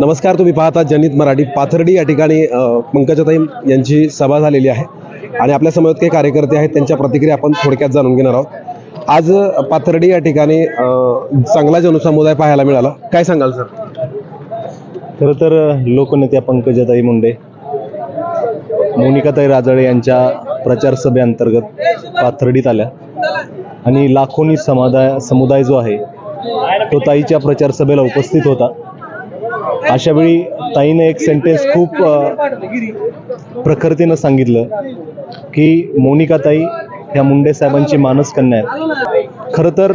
नमस्कार तुम्ही पाहता जनित मराठी पाथर्डी. या ठिकाणी पंकजाताई यांची सभा झालेली आहे आणि आपल्यासमोर काही कार्यकर्ते आहेत त्यांच्या प्रतिक्रिया आपण थोडक्यात जाणून घेणार आहोत. आज पाथर्डी या ठिकाणी चांगला जनसमुदाय पाहायला मिळाला. काय सांगाल सर? खरं तर लोकनेत्या पंकजाताई मुंडे मोनिकाताई राजळे यांच्या प्रचार सभेअंतर्गत पाथर्डीत आल्या. आणि लाखोनी समुदाय समुदाय जो आहे तो ताईच्या प्रचार सभेला उपस्थित होता. अशा वेळी ताईने एक सेंटेन्स खूप प्रखरतेनं सांगितलं की मोनिकाताई ह्या मुंडे साहेबांची मानस कन्या आहेत. खरं तर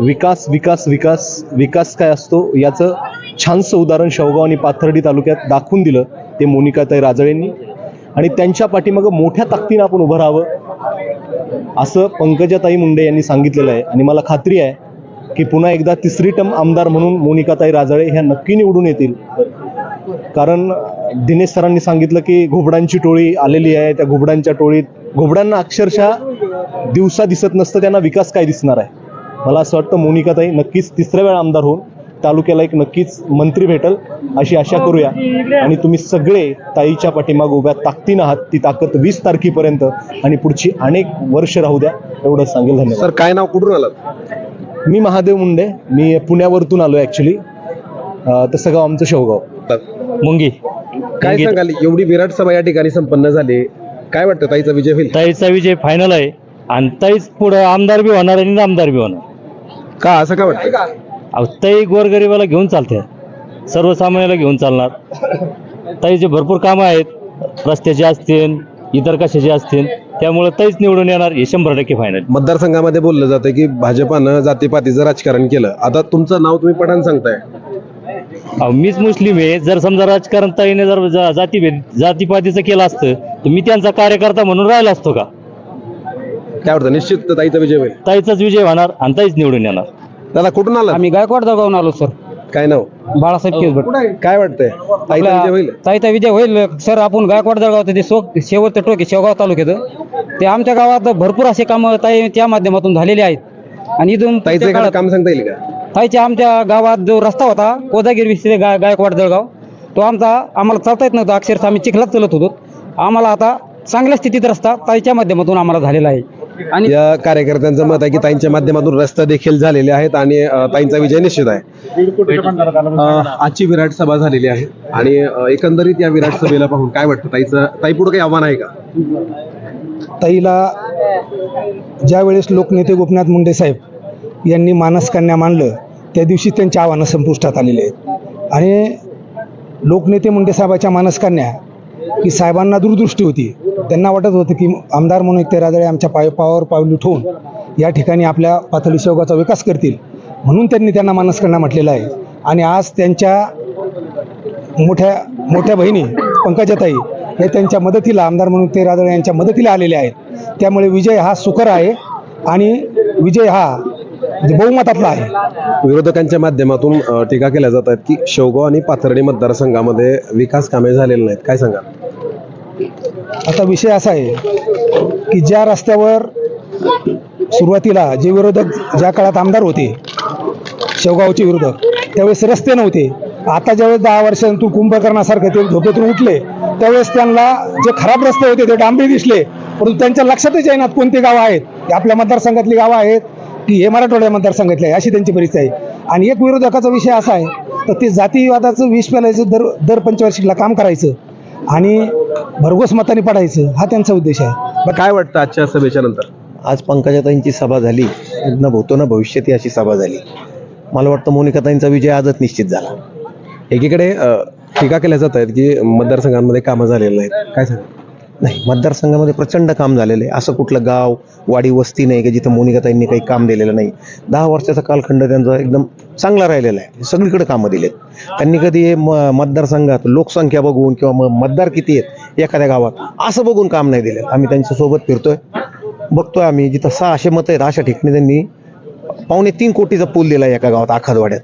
विकास विकास विकास विकास काय असतो याचं छानसं उदाहरण शेवगाव आणि पाथर्डी तालुक्यात दाखवून दिलं ते मोनिकाताई राजळेंनी आणि त्यांच्या पाठीमागं मोठ्या ताकदीनं आपण उभं राहावं असं पंकजाताई मुंडे यांनी सांगितलेलं आहे. आणि मला खात्री आहे की पुन्हा एकदा तिसरी टर्म आमदार म्हणून मोनिकाताई राजळे ह्या नक्की निवडून येतील. कारण दिनेश सरांनी सांगितलं की घोबडांची टोळी आलेली आहे. त्या घोबडांच्या टोळीत घोबडांना अक्षरशः दिवसा दिसत नसतं त्यांना विकास काय दिसणार आहे? मला असं वाटतं मोनिकाताई नक्कीच तिसऱ्या वेळा आमदार होऊन तालुक्याला एक नक्कीच मंत्री भेटल अशी आशा करूया. आणि तुम्ही सगळे ताईच्या पाठीमाग उभ्या ताकदीनं आहात. ती ताकद वीस तारखेपर्यंत आणि पुढची अनेक वर्ष राहू द्या. एवढं सांगेल धन्यवाद. सर काय नाव? कुठून आलात? मी महादेव मुंडे. मी पुण्यावरतून आलो ॲक्च्युली तसं गाव आमचं शेवगाव. मुंगी. काय सांगाल एवढी विराट सभा या ठिकाणी संपन्न झाली. काय वाटतं ताईचा विजय होईल? ताईचा विजय फायनल आहे. आणि ताईच पुढं आमदार बी होणार आणि आमदार बी होणार. का असं का वाटतं? अहो ताई गोरगरिबाला घेऊन चालते. सर्वसामान्याला घेऊन चालणार. ताईचे भरपूर कामं आहेत. रस्त्याचे असतील इतर कशाचे असतील त्यामुळे ताईच निवडून येणार हे शंभर टक्के फायनल मतदारसंघामध्ये बोललं जातं की भाजपानं जातीपातीचं राजकारण केलं. आता तुमचं नाव तुम्ही पठाण सांगताय. अहो मीच मुस्लिम आहे. जर समजा राजकारण ताईने जर जा- जातीभेद जातीपातीचं केलं असतं तर मी त्यांचा कार्यकर्ता म्हणून राहिला असतो का? काय वाटतं? निश्चित ताईचा विजय होईल. ताईचाच विजय होणार आणि ताईच निवडून येणार. दादा कुठून आला आम्ही गायकवाड गावून आलो सर काय नाव? बाळासाहेब केसभट. काय वाटतंय? ताईचा विजय होईल? ताईचा विजय होईल. सर आपण गायकवाड जळगाव ते सो शेवटचं टोक शेवगाव तालुक्यात ते आमच्या गावात भरपूर असे कामं ताई त्या माध्यमातून झालेले आहेत. आणि इथून ताईचं एखादं काम सांगता येईल का? ताईच्या आमच्या गावात जो रस्ता होता कोदागिरी गाय गायकवाड जळगाव तो आमचा आम्हाला चालता येत नव्हता. अक्षरशः आम्ही चिखलात चालत होतो. आम्हाला आता चांगल्या स्थितीत रस्ता ताईच्या माध्यमातून आम्हाला झालेला आहे. आणि या कार्यकर्त्यांचं मत आहे की ताईंच्या माध्यमातून रस्ते देखील झालेले आहेत आणि ताईंचा विजय निश्चित आहे. आजची विराट सभा झालेली आहे आणि एकंदरीत या विराट सभेला पाहून काय वाटतं? ताईचं ताई पुढे काही आव्हान आहे का? ताईला ज्या वेळेस लोकनेते गोपीनाथ मुंडे साहेब यांनी मानस कन्या मानलं त्या दिवशी त्यांची आव्हानं संपुष्टात आलेली आहेत. आणि लोकनेते मुंडे साहेबाच्या मानस कन्या की साहेबांना दूरदृष्टी होती. त्यांना वाटत होतं की आमदार म्हणून ते राजाळे आमच्या पाय पावावर पावली ठेवून या ठिकाणी आपल्या पातळी शेवगाचा विकास करतील. म्हणून त्यांनी त्यांना मानस कन्या म्हटलेलं आहे. आणि आज त्यांच्या मोठ्या मोठ्या बहिणी पंकजाताई हे त्यांच्या मदतीला आमदार म्हणून ते राजाळे यांच्या मदतीला आलेले आहेत. त्यामुळे विजय हा सुकर आहे. आणि विजय हा म्हणजे बहुमतातला आहे. विरोधकांच्या माध्यमातून टीका केल्या जात आहेत की शेवगाव आणि पाथर्डी मतदारसंघामध्ये विकास कामे झालेली नाहीत. काय सांगा आता विषय असा आहे की ज्या रस्त्यावर सुरुवातीला जे विरोधक ज्या काळात आमदार होते शेवगावचे विरोधक त्यावेळेस रस्ते नव्हते. आता ज्यावेळेस दहा वर्षांतून कुंभकर्णासारखे ते झोपेतून उठले त्यावेळेस त्यांना जे खराब रस्ते होते ते डांबरी दिसले परंतु त्यांच्या लक्षातच येईनात कोणती गावं आहेत. आपल्या मतदारसंघातली गावं आहेत की हे मराठवाड्या मतदारसंघातले आहे अशी त्यांची परिस्थिती आहे. आणि एक विरोधकाचा विषय असा आहे तर ते जातीवादाचं विष पेलायचं दर दर पंचवार्षिकला काम करायचं आणि भरघोस मताने पडायचं हा त्यांचा उद्देश आहे. मग काय वाटतं आजच्या सभेच्या नंतर? आज पंकजाताईंची सभा झाली न भूतो न भविष्यात अशी सभा झाली. मला वाटतं मोनिकाताईंचा विजय आजच निश्चित झाला. एकीकडे टीका केल्या जात आहेत की मतदारसंघांमध्ये कामं झालेली नाहीत. काय सांगा नाही मतदारसंघामध्ये प्रचंड काम झालेलं आहे. असं कुठलं गाव वाडी वस्ती नाही की जिथं मोनिकाताईंनी काही काम दिलेलं नाही. दहा वर्षाचा कालखंड त्यांचा एकदम चांगला राहिलेला आहे. सगळीकडे कामं दिलेत. त्यांनी कधी हे म मतदारसंघात लोकसंख्या बघून किंवा मग मतदार किती आहेत एखाद्या गावात असं बघून काम नाही दिलं आम्ही त्यांच्यासोबत फिरतोय. बघतोय आम्ही जिथं सहाशे मतं आहेत अशा ठिकाणी त्यांनी पावणे तीन कोटीचा पूल दिला एका गावात आखादवाड्यात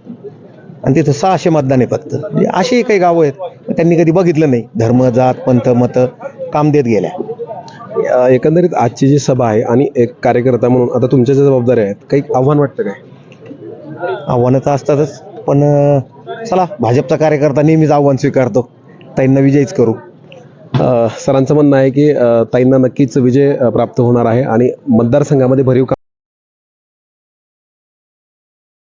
आणि तिथं सहाशे मतदान आहे फक्त. म्हणजे काही गावं आहेत त्यांनी कधी बघितलं नाही. धर्म जात पंथ मतं. काम देत गेल्या. एकंदरीत आजची जी सभा आहे आणि एक कार्यकर्ता म्हणून आता तुमच्या ज्या जबाबदाऱ्या आहेत काही आव्हान वाटतं काय? आव्हानं तर असतातच पण चला भाजपचा कार्यकर्ता नेहमीच आव्हान स्वीकारतो. ताईंना विजयीच करू. सरांचं म्हणणं आहे की ताईंना नक्कीच विजय प्राप्त होणार आहे आणि मतदारसंघामध्ये भरीव